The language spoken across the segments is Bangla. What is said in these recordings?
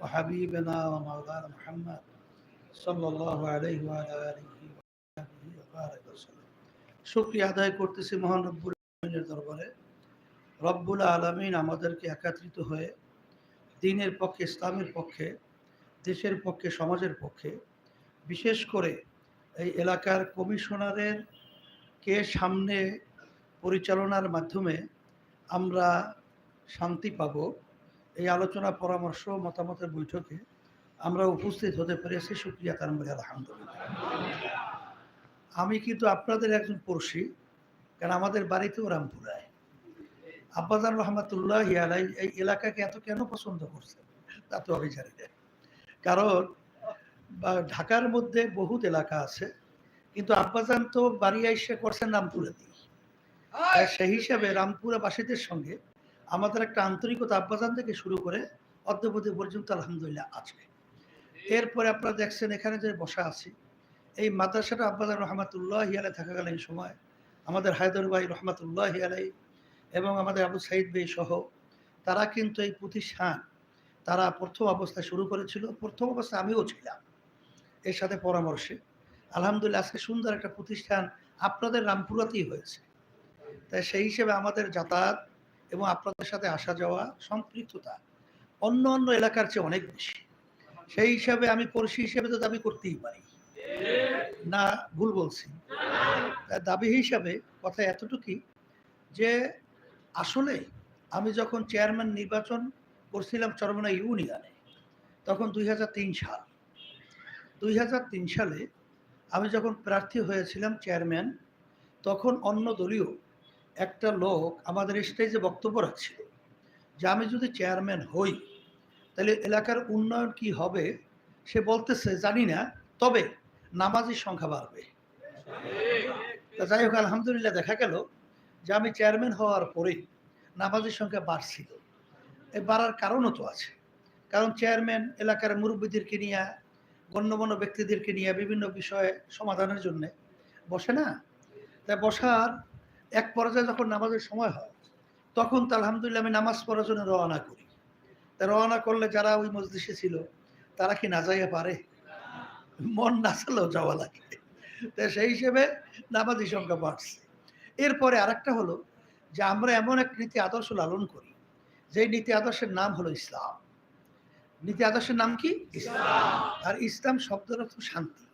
وحبيبنا ومولانا محمد صلى الله عليه وعلى آله وصحبه وبارك وسلم শুকরিয়া আদায় করতেছি মহান রব্বুল আলমিনের দরবারে রব্বুল আলমিন আমাদেরকে একত্রিত হয়ে দিনের পক্ষে ইসলামের পক্ষে দেশের পক্ষে সমাজের পক্ষে বিশেষ করে এই এলাকার কমিশনারের কে সামনে পরিচালনার মাধ্যমে আমরা শান্তি পাব এই আলোচনা পরামর্শ মতামতের বৈঠকে আমরা উপস্থিত হতে পেরেছি। সুক্রিয়া তার মধ্যে আলহামদুলিল্লাহ। আমি কিন্তু আপনাদের একজন পড়শি কারণ আমাদের বাড়িতেও রামপুরায়। আব্বাজান রহমতুল্লাহ আলাই এই এলাকাকে এত কেন পছন্দ করছেন? তা তো আমি জানি না। কারণ ঢাকার মধ্যে বহুত এলাকা আছে কিন্তু আব্বাজান তো বাড়ি আইসে করছেন রামপুরে দিয়ে সেই হিসাবে রামপুরা বাসীদের সঙ্গে আমাদের একটা আন্তরিকতা আব্বাজান থেকে শুরু করে অদ্যবধি পর্যন্ত আলহামদুলিল্লাহ আছে এরপরে আপনারা দেখছেন এখানে যে বসা আছি, এই মাদ্রাসাটা আব্বাজান রহমাতুল্লাহ আলাই থাকাকালীন সময় আমাদের হায়দর ভাই রহমাতুল্লাহ আলাই এবং আমাদের আবু সাইদ ভাই সহ তারা কিন্তু এই প্রতিষ্ঠান তারা প্রথম অবস্থায় শুরু করেছিল। প্রথম অবস্থায় আমিও ছিলাম এর সাথে পরামর্শে। আলহামদুলিল্লাহ আজকে সুন্দর একটা প্রতিষ্ঠান আপনাদের রামপুরাতেই হয়েছে। তাই সেই হিসেবে আমাদের যাতায়াত এবং আপনাদের সাথে আসা যাওয়া সম্পৃক্ততা অন্য অন্য এলাকার চেয়ে অনেক বেশি। সেই হিসাবে আমি পড়শি হিসাবে তো দাবি করতেই পারি। না, ভুল বলছি। দাবি হিসাবে কথা এতটুকুই যে আসলে আমি যখন চেয়ারম্যান নির্বাচন করছিলাম চরমনা ইউনিয়নে, তখন দুই হাজার তিন সাল। দুই হাজার তিন সালে আমি যখন প্রার্থী হয়েছিলাম চেয়ারম্যান, তখন অন্য দলীয় একটা লোক আমাদের স্টেজে বক্তব্য রাখছিল যে আমি যদি চেয়ারম্যান হই, তাহলে এলাকার উন্নয়ন কি হবে? সে বলতেছে, জানি না, তবে নামাজির সংখ্যা বাড়বে। তা যাই হোক, আলহামদুলিল্লাহ দেখা গেল যে আমি চেয়ারম্যান হওয়ার পরেই নামাজের সংখ্যা বাড়ছিল। এই বাড়ার কারণও তো আছে। কারণ চেয়ারম্যান এলাকার মুরব্বীদেরকে নিয়ে, গণ্যমান্য ব্যক্তিদেরকে নিয়ে বিভিন্ন বিষয়ে সমাধানের জন্য বসে না। তাই বসার এক পর্যায়ে যখন নামাজের সময় হয় তখন তো আলহামদুলিল্লাহ আমি নামাজ পড়ার জন্য রওনা করি। তা রওনা করলে যারা ওই মসজিদে ছিল তারা কি না যাইয়া পারে? মন না চালেও যাওয়া লাগে। তো সেই হিসেবে নামাজি সংখ্যা বাড়ছে। এরপরে আরেকটা হলো যে আমরা এমন এক নীতি আদর্শ লালন করি যে নীতি আদর্শের নাম হলো ইসলাম। নীতি আদর্শের নাম কি? ইসলাম। আর ইসলাম শব্দের অর্থ শান্তি।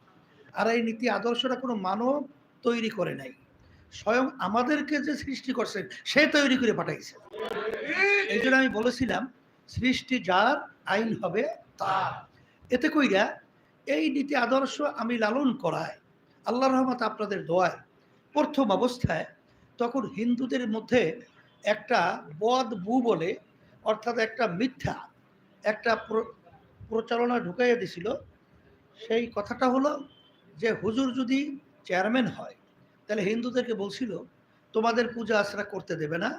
আর এই নীতি আদর্শটা কোনো মানব তৈরি করে নাই। স্বয়ং আমাদেরকে যে সৃষ্টি করছেন, সে তৈরি করে পাঠাইছে। এই জন্য আমি বলেছিলাম, সৃষ্টি যার, আইন হবে তার। এতে কইরা এই নীতি আদর্শ আমি লালন করায় আল্লাহ রহমত আপনাদের দোয়ায় প্রথম অবস্থায় তখন হিন্দুদের মধ্যে একটা বদ বু বলে, অর্থাৎ একটা মিথ্যা, একটা প্রচারণা ঢুকাইয়া দিছিল। সেই কথাটা হলো যে হুজুর যদি চেয়ারম্যান হয় তাহলে হিন্দুদেরকে বলছিল, তোমাদের পূজা আশ্রা করতে দেবে না,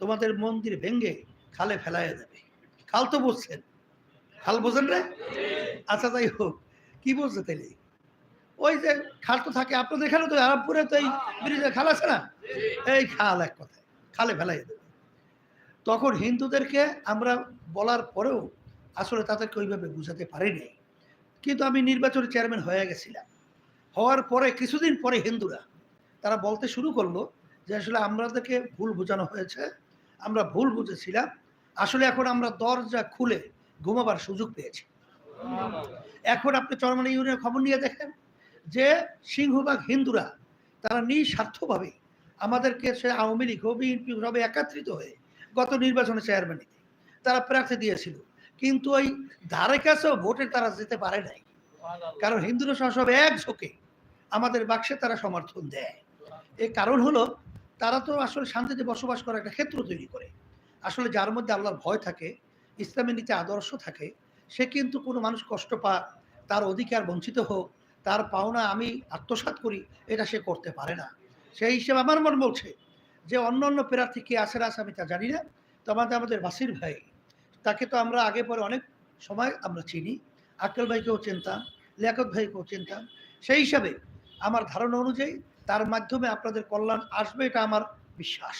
তোমাদের মন্দির ভেঙ্গে খালে ফেলাইয়া দেবে। খাল তো বুঝছেন খাল বোঝেন রে আচ্ছা তাই হোক। কি বলছে তাইলে? ওই যে খাল তো থাকে, আপনাদের এখানে তো আরবপুরে তো এই ব্রিজে খাল আছে না? এই খাল এক কথায়, খালে ফেলাই দেবে। তখন হিন্দুদেরকে আমরা বলার পরেও আসলে তাদেরকে ওইভাবে বুঝাতে পারিনি। কিন্তু আমি নির্বাচনে চেয়ারম্যান হয়ে গেছিলাম। হওয়ার পরে, কিছুদিন পরে হিন্দুরা তারা বলতে শুরু করল যে আসলে আমাদেরকে ভুল বোঝানো হয়েছে। আমরা ভুল বুঝেছিলাম। আসলে এখন আমরা দরজা খুলে ঘুমাবার সুযোগ পেয়েছি। এখন আপনি চরমানি ইউনিয়নের খবর নিয়ে দেখেন যে সিংহবাগ হিন্দুরা তারা নিঃস্বার্থভাবে আমাদেরকে সে আওয়ামী লীগ বিএনপি সবে একত্রিত হয়ে গত নির্বাচনে চেয়ারম্যান তারা প্রার্থী দিয়েছিল। কিন্তু ওই ধারে কাছেও ভোটে তারা যেতে পারে নাই। কারণ হিন্দুরা সব এক ঝোঁকে আমাদের বাক্সে তারা সমর্থন দেয়। এর কারণ হলো তারা তো আসলে শান্তিতে বসবাস করার একটা ক্ষেত্র তৈরি করে। আসলে যার মধ্যে আল্লাহর ভয় থাকে, ইসলামের নীতি আদর্শ থাকে, সে কিন্তু কোনো মানুষ কষ্ট পাক, তার অধিকার বঞ্চিত হোক, তার পাওনা আমি আত্মসাত করি, এটা সে করতে পারে না। সেই হিসেবে আমার মন বলছে যে অন্য অন্য প্রার্থী কে আসে না আমি তা জানি না। তো আমাদের আমাদের বাসির ভাই, তাকে তো আমরা আগে পরে অনেক সময় আমরা চিনি। আক্কেল ভাইকেও চিনতাম, লিয়াকত ভাইকেও চিনতাম। সেই হিসাবে আমার ধারণা অনুযায়ী তার মাধ্যমে আপনাদের কল্যাণ আসবে এটা আমার বিশ্বাস।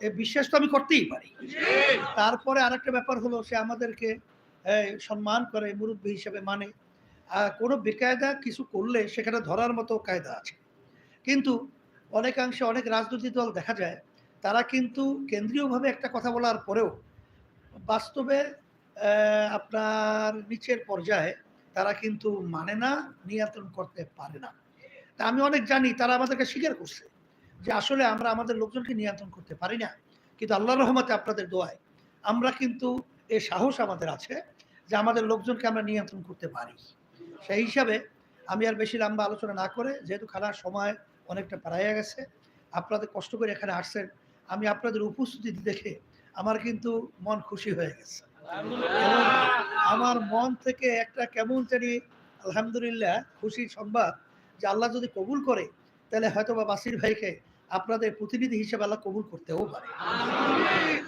এ বিশ্বাস তো আমি করতেই পারি। তারপরে আরেকটা ব্যাপার হলো সে আমাদেরকে এই, সম্মান করে মুরব্বী হিসেবে মানে। কোনো বেকায়দা কিছু করলে সেখানে ধরার মতো কায়দা আছে। কিন্তু অনেকাংশে অনেক রাজনৈতিক দল দেখা যায় তারা কিন্তু কেন্দ্রীয়ভাবে একটা কথা বলার পরেও বাস্তবে আপনার নিচের পর্যায়ে তারা কিন্তু মানে না নিয়ন্ত্রণ করতে পারে না। তা আমি অনেক জানি, তারা আমাদেরকে স্বীকার করছে যে আসলে আমরা আমাদের লোকজনকে নিয়ন্ত্রণ করতে পারি না। কিন্তু আল্লাহ রহমতে আপনাদের দোয়ায় আমরা কিন্তু এ সাহস আমাদের আছে যে আমাদের লোকজনকে আমরা নিয়ন্ত্রণ করতে পারি। সেই হিসাবে আমি আর বেশি লম্বা আলোচনা না করে, যেহেতু খেলার সময় অনেকটা পারাইয়া গেছে, আপনাদের কষ্ট করে এখানে আসছেন, আমি আপনাদের উপস্থিতি দেখে আমার কিন্তু মন খুশি হয়ে গেছে। আমার মন থেকে একটা কেমন জানি আলহামদুলিল্লাহ খুশির সংবাদ যে আল্লাহ যদি কবুল করে, তাহলে হয়তো বা বাসির ভাইকে আপনাদের প্রতিনিধি হিসেবে আল্লাহ কবুল করতেও পারে।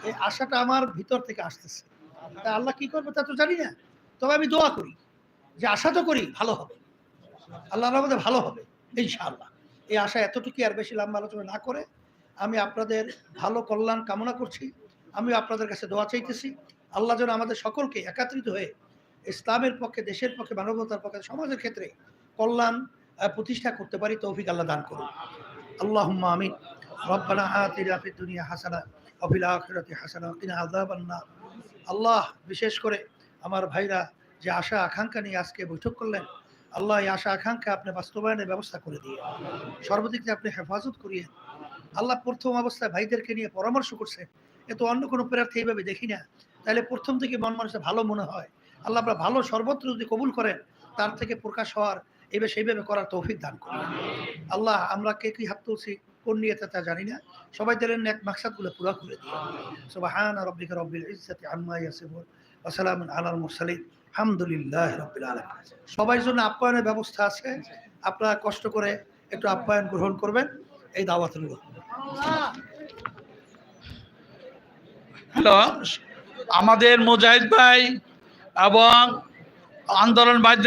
এই আশাটা আমার ভিতর থেকে আসতেছে। তা আল্লাহ কি করবে তা তো জানি না। তবে আমি দোয়া করি যে আশা তো করি ভালো হবে। আল্লাহ আমাদের ভালো হবে, ইনশাআল্লাহ। এই আশা এতটুকু আর বেশি লম্বা আলোচনা না করে আমি আপনাদের ভালো কল্যাণ কামনা করছি। আমি আপনাদের কাছে দোয়া চাইতেছি। আল্লাহ যেন আমাদের সকলকে একাত্রিত হয়ে ইসলামের পক্ষে, দেশের পক্ষে, মানবতার পক্ষে, সমাজের ক্ষেত্রে কল্যাণ প্রতিষ্ঠা করতে পারি, তৌফিক আল্লাহ দান করুন। আল্লাহ আমিন। রব্বানা দুনিয়া হাসানা, ওয়া ফিল আখিরাতি হাসানা আল্লাহ, বিশেষ করে আমার ভাইরা যে আশা আকাঙ্ক্ষা নিয়ে আজকে বৈঠক করলেন, আল্লাহ এই আশা আকাঙ্ক্ষা আপনি বাস্তবায়নের ব্যবস্থা করে দিয়ে, সর্বদিক আপনি হেফাজত করিয়ে, আল্লাহ প্রথম অবস্থায় ভাইদেরকে নিয়ে পরামর্শ করছে। এ তো অন্য কোনো প্রার্থী এইভাবে দেখি না। তাহলে প্রথম থেকে মন মানুষের ভালো মনে হয়। আল্লাহ আপনার ভালো সর্বত্র যদি কবুল করেন, তার থেকে প্রকাশ হওয়ার এইভাবে সেইভাবে করার তৌফিক দান করুন। আল্লাহ, আমরা কে কি হাত তুলছি, কোন নিয়েতে তা জানি না। সবাই দিলেন এক মাকসাদগুলো পুরো করে রব্বিকা রব্বিল ইজ্জাতি আম্মা ইয়াসিফুন আলাল মুরসালিন। আলহামদুলিল্লাহ রাব্বিল আলামিন। সবার জন্য আপ্যায়নের ব্যবস্থা আছে। আপনারা কষ্ট করে একটু আপ্যায়ন গ্রহণ করবেন। এই দাওয়াত রইল। হ্যালো, আমাদের মুজাহিদ ভাই এবং আন্দোলন বাদ্য